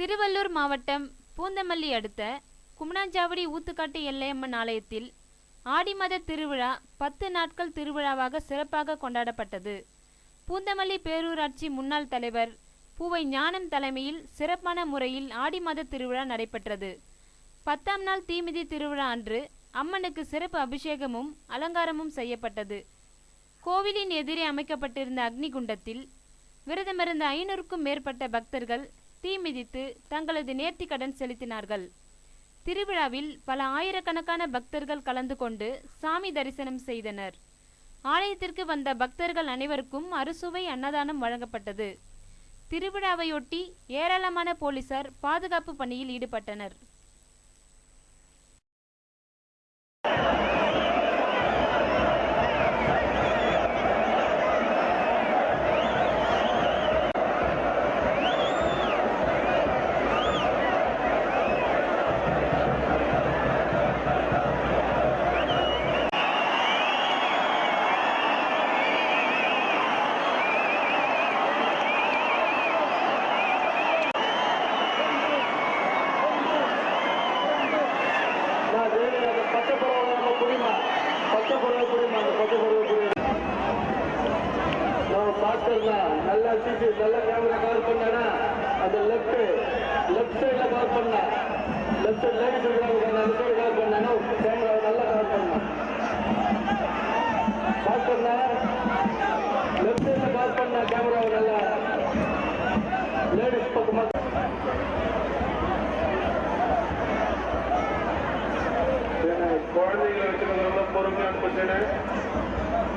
திருவள்ளூர் மாவட்டம் பூந்தமல்லி அடுத்த கும்னாஞ்சாவடி ஊத்துக்காட்டு எல்லையம்மன் ஆலயத்தில் ஆடி மாத திருவிழா பத்து நாட்கள் திருவிழாவாக சிறப்பாக கொண்டாடப்பட்டது. பூந்தமல்லி பேரூராட்சி முன்னாள் தலைவர் பூவை ஞானம் தலைமையில் சிறப்பான முறையில் ஆடி மாத திருவிழா நடைபெற்றது. பத்தாம் நாள் தீமிதி திருவிழா அன்று அம்மனுக்கு சிறப்பு அபிஷேகமும் அலங்காரமும் செய்யப்பட்டது. கோவிலின் எதிரே அமைக்கப்பட்டிருந்த அக்னிகுண்டத்தில் விரதமிருந்த ஐநூறுக்கும் மேற்பட்ட பக்தர்கள் தீ மிதித்து தங்களது நேர்த்திக்கடன் செலுத்தினார்கள். திருவிழாவில் பல ஆயிரக்கணக்கான பக்தர்கள் கலந்து கொண்டு சாமி தரிசனம் செய்தனர். ஆலயத்திற்கு வந்த பக்தர்கள் அனைவருக்கும் அறுசுவை அன்னதானம் வழங்கப்பட்டது. திருவிழாவையொட்டி ஏராளமான போலீசார் பாதுகாப்பு பணியில் ஈடுபட்டனர். நல்லா சிசி நல்ல கேமரா கவர் பண்ணா அந்த லெஃப்ட் லெஃப்ட் சைட்ல கவர் பண்ணா லெஃப்ட் சைட் லேடிஸ் இருக்காங்க அந்த சைடு கவர் பண்ணா கேமரா நல்லா கவர் பண்ணா. பார்த்துருந்தா லெஃப்ட் சைட்ல கவர் பண்ணா கேமராவை நல்லா பொறுமையாக கொஞ்ச நேரம்